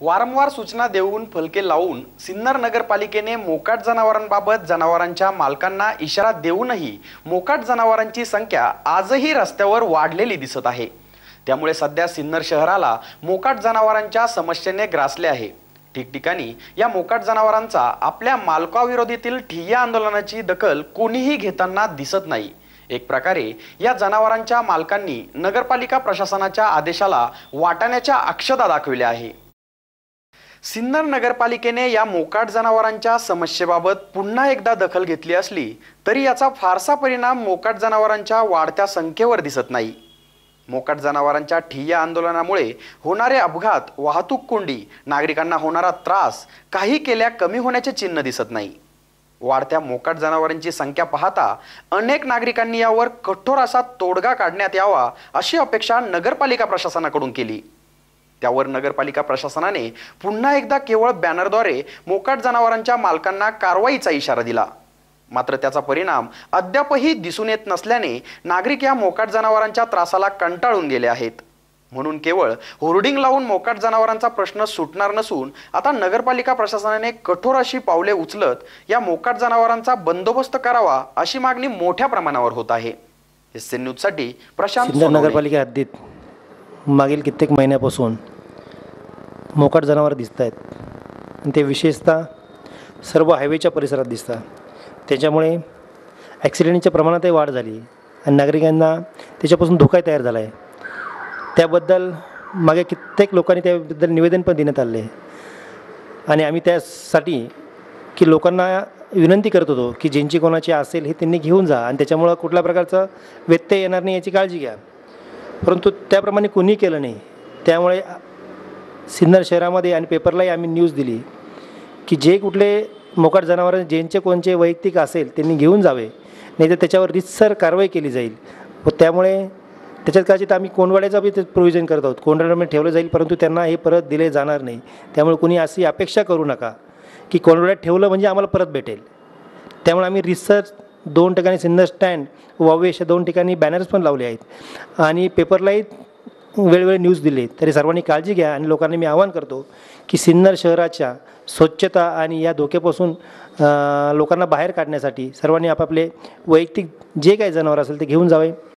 वारंवार सूचना देऊन फलके लावून सिन्नर नगरपालिकेने मोकाट जनावरांबाबत जनावरांच्या मालकांना इशारा देऊनही मोकाट जनावरांची संख्या आजही रस्त्यावर वाढलेली दिसत आहे. त्यामुळे सध्या सिन्नर शहराला मोकाट जनावरांच्या समस्येने ग्रासले आहे. ठिकठिकाणी या मोकाट जनावरांचा आपल्या मालकाविरोधीतील ठिय्या आंदोलनाची दखल कोणीही घेताना दिसत नाही. एक प्रकारे या जनावरांच्या मालकांनी नगरपालिका प्रशासनाच्या आदेशाला वाटाण्याच्या अक्षता दाखविल्या आहे. सिन्नर नगरपालिकेने या मोकाट जनावरांच्या समस्येबाबत पुन्हा एकदा दखल घेतली असली तरी याचा फारसा परिणाम मोकाट जनावरांच्या वाढत्या संख्येवर दिसत नाही. मोकाट जनावरांच्या ठिय्या आंदोलनामुळे होणारे अपघात वाहतूक कोंडी नागरिकांना होणारा त्रास काही केल्या कमी होण्याचे चिन्ह दिसत नाही. वाढत्या मोकाट जनावरांची संख्या पाहता अनेक नागरिकांनी यावर कठोर असा तोडगा काढण्यात यावा अशी अपेक्षा नगरपालिका प्रशासनाकडून केली. त्यावर नगरपालिका प्रशासनाने पुन्हा एकदा केवळ बॅनरद्वारे मोकाट जनावरांच्या मालकांना कारवाईचा इशारा दिला. मात्र त्याचा परिणाम अद्यापही दिसून येत नसल्याने नागरिक या मोकाट जनावरांच्या त्रासाला कंटाळून गेले आहेत. म्हणून केवळ होर्डिंग लावून मोकाट जनावरांचा प्रश्न सुटणार नसून आता नगरपालिका प्रशासनाने कठोर अशी पावले उचलत या मोकाट जनावरांचा बंदोबस्त करावा अशी मागणी मोठ्या प्रमाणावर होत आहे. एस न्यूजसाठी प्रशांत. नगरपालिका हद्दीत मागील कित्येक महिन्यापासून मोकाट जनावर दिसत आहेत आणि ते विशेषतः सर्व हायवेच्या परिसरात दिसतात. त्याच्यामुळे ॲक्सिडेंटच्या प्रमाणातही वाढ झाली. आणि नागरिकांना त्याच्यापासून धोकाही तयार झाला आहे त्याबद्दल मागे कित्येक लोकांनी त्याबद्दल निवेदन पण देण्यात आले आणि आम्ही त्यासाठी की लोकांना विनंती करत होतो की ज्यांची कोणाची असेल हे त्यांनी घेऊन जा. आणि त्याच्यामुळं कुठल्या प्रकारचा व्यत्यय येणार नाही याची काळजी घ्या. परंतु त्याप्रमाणे कोणी केलं नाही. त्यामुळे सिन्नर शहरामध्ये आणि पेपरलाही आम्ही न्यूज दिली की जे कुठले मोकाट जनावरं ज्यांचे कोणचे वैयक्तिक असेल त्यांनी घेऊन जावे. नाही तर त्याच्यावर रितसर कारवाई केली जाईल. व त्यामुळे त्याच्यात कदाचित आम्ही कोंडवाड्याचा बी प्रोव्हिजन करत आहोत. कोंडवाड्यामध्ये ठेवलं जाईल परंतु त्यांना हे परत दिले जाणार नाही. त्यामुळे कुणी अशी अपेक्षा करू नका की कोंडवाड्यात ठेवलं म्हणजे आम्हाला परत भेटेल. त्यामुळे आम्ही रिसर्च दोन ठिकाणी सिन्नर स्टँड वावे अशा दोन ठिकाणी बॅनर्स पण लावले आहेत. आणि पेपरलाही वेळोवेळी न्यूज दिली. तरी सर्वांनी काळजी घ्या आणि लोकांनी मी आवाहन करतो की सिन्नर शहराच्या स्वच्छता आणि या धोक्यापासून लोकांना बाहेर काढण्यासाठी सर्वांनी आपापले वैयक्तिक जे काही जनावर असेल ते घेऊन जावे.